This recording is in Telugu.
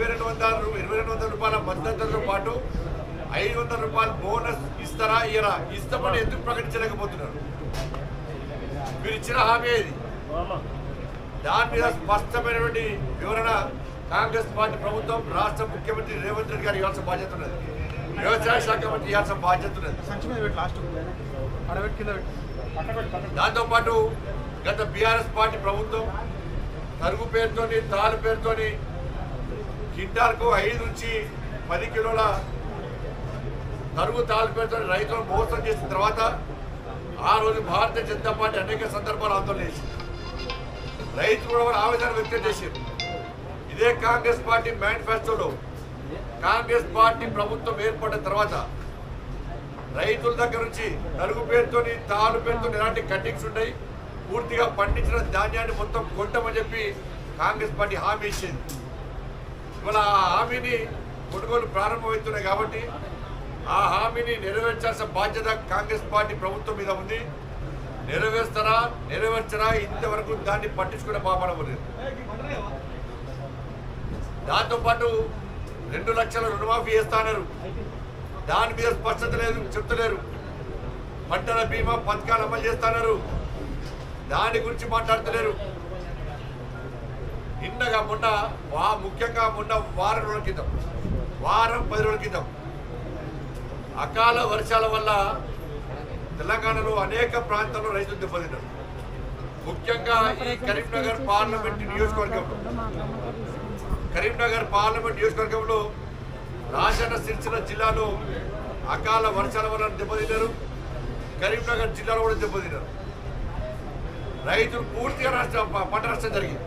రూ- ఇరవై రెండు వందల రూపాయల మద్దతుతో పాటు ఐదు వందల రూపాయలు బోనస్ ఇస్తారా ఇయరా ఇస్తామని ఎందుకు ప్రకటించలేకపోతున్నారు? మీరు ఇచ్చిన హామీ ఇది దాని మీద స్పష్టమైనటువంటి వివరణ కాంగ్రెస్ పార్టీ ప్రభుత్వం రాష్ట్ర ముఖ్యమంత్రి రేవంత్ రెడ్డి గారు ఇవ్వాల్సిన బాధ్యత ఉన్నది. వ్యవసాయ శాఖ మంత్రి ఇవ్వాల్సిన బాధ్యత ఉన్నది. దాంతోపాటు గత బీఆర్ఎస్ పార్టీ ప్రభుత్వం తరుగు పేరుతోని తాలు పేరుతోని కింటాలకు ఐదు నుంచి పది కిలోల తరుగు తాలు రైతులను మోసం చేసిన తర్వాత ఆ రోజు భారతీయ జనతా పార్టీ అనేక సందర్భాలు ఆందోళన చేసింది. రైతులు కూడా ఆవేదన వ్యక్తం చేశారు ఇదే కాంగ్రెస్ పార్టీ మేనిఫెస్టోలో కాంగ్రెస్ పార్టీ ప్రభుత్వం ఏర్పడిన తర్వాత రైతుల దగ్గర నుంచి నలుగు పేరుతోని తాలు పేరుతో ఎలాంటి కట్టింగ్స్ ఉన్నాయి పూర్తిగా పండించిన ధాన్యాన్ని మొత్తం కొంటామని చెప్పి కాంగ్రెస్ పార్టీ హామీ ఇచ్చింది. మన ఆ హామీని కొనుగోలు ప్రారంభమవుతున్నాయి కాబట్టి ఆ హామీని నెరవేర్చాల్సిన బాధ్యత కాంగ్రెస్ పార్టీ ప్రభుత్వం మీద ఉంది. నెరవేర్స్తారా నెరవేర్చరా ఇంతవరకు దాన్ని పట్టించుకునే పాపడలేదు దాంతోపాటు రెండు లక్షల రుణమాఫీ చేస్తానన్నారు. దాని మీద స్పష్టత లేదు చెప్తలేరు. పంటల బీమా పథకాలు అమలు చేస్తున్నారు దాని గురించి మాట్లాడతలేరు. నిన్నగా మొన్న వా ముఖ్యంగా మొన్న వారం రోజుల క్రితం. వారం పది రోజుల క్రితం. అకాల వర్షాల వల్ల తెలంగాణలో అనేక ప్రాంతాల్లో రైతులు దెబ్బతిన్నారు. ముఖ్యంగా ఈ కరీంనగర్ పార్లమెంట్ నియోజకవర్గంలో. కరీంనగర్ పార్లమెంట్ నియోజకవర్గంలో రాజన్న సిరిసిల్ల జిల్లాలో అకాల వర్షాల వల్ల దెబ్బతిన్నారు. కరీంనగర్ జిల్లాలో కూడా దెబ్బతిన్నారు. రైతులు పూర్తిగా నష్టం పంట నష్టం జరిగింది.